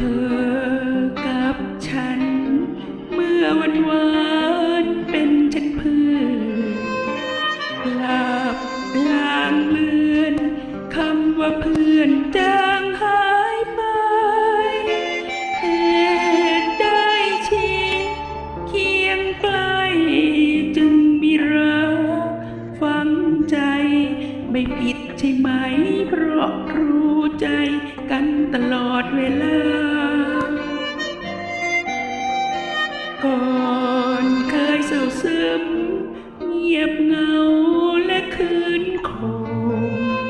ธอกับฉัน เมื่อวันวานเป็นฉันเพื่อกลาลางเลือนคำว่าเพื่อนจางหายไปเหตุใดชีเคียงไกลจึงมีเราฟังใจไม่ผิดใช่ไหม เพราะรู้ใจกันตลอดเวลา ก่อนเคยเศร้าซึมเงียบเงาและคืนคง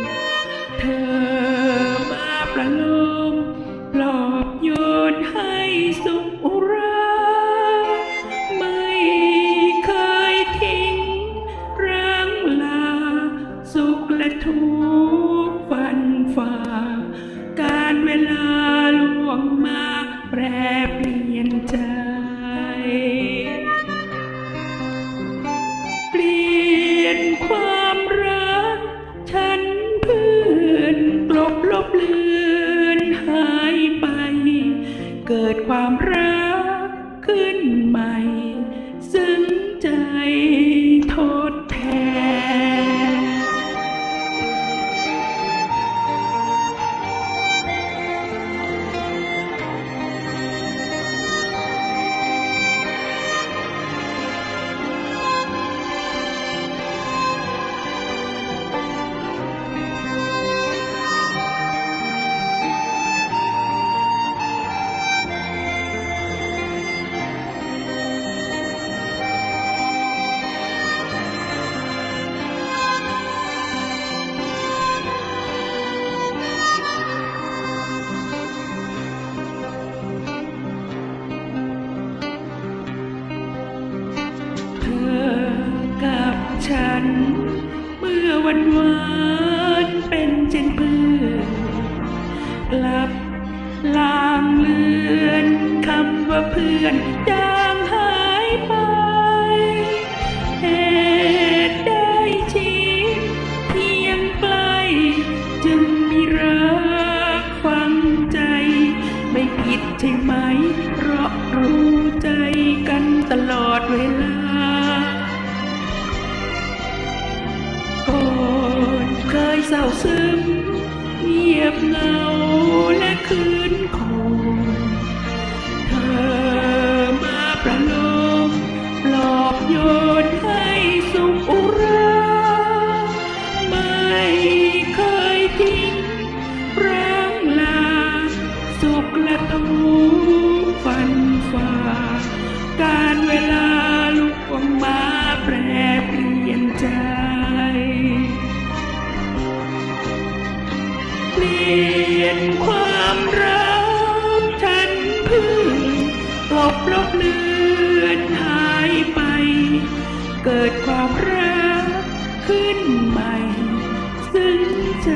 เธอมาประโลมปลอบโยนให้สุขอุรา ไม่เคยทิ้งร่างลา สุขและทุกข์ฟันฝ่า การเวลาล่วงมาแปรเปลี่ยนใจ บลบเลือนหายไป เกิดความรัก ฉัน เมื่อวันวานเป็นเช่นเพื่อนกลับลางเลือนคำว่าเพื่อนจางหายไปเหตุได้ชิดเพียงใกล้จึงมีรักฟังใจ ไม่ผิดใช่ไหม เพราะรู้ใจกันตลอดเวลา ก่อนเคยเศร้าซึมเงียบเหงาและคืนคงเธอมาประโลมปลอบโยนให้สุขอุรา ไม่เคยทิ้งร่างลา สุขและทุกข์ฟันฝ่าการเวลา ขึ้นใหม่ซึ้งใจ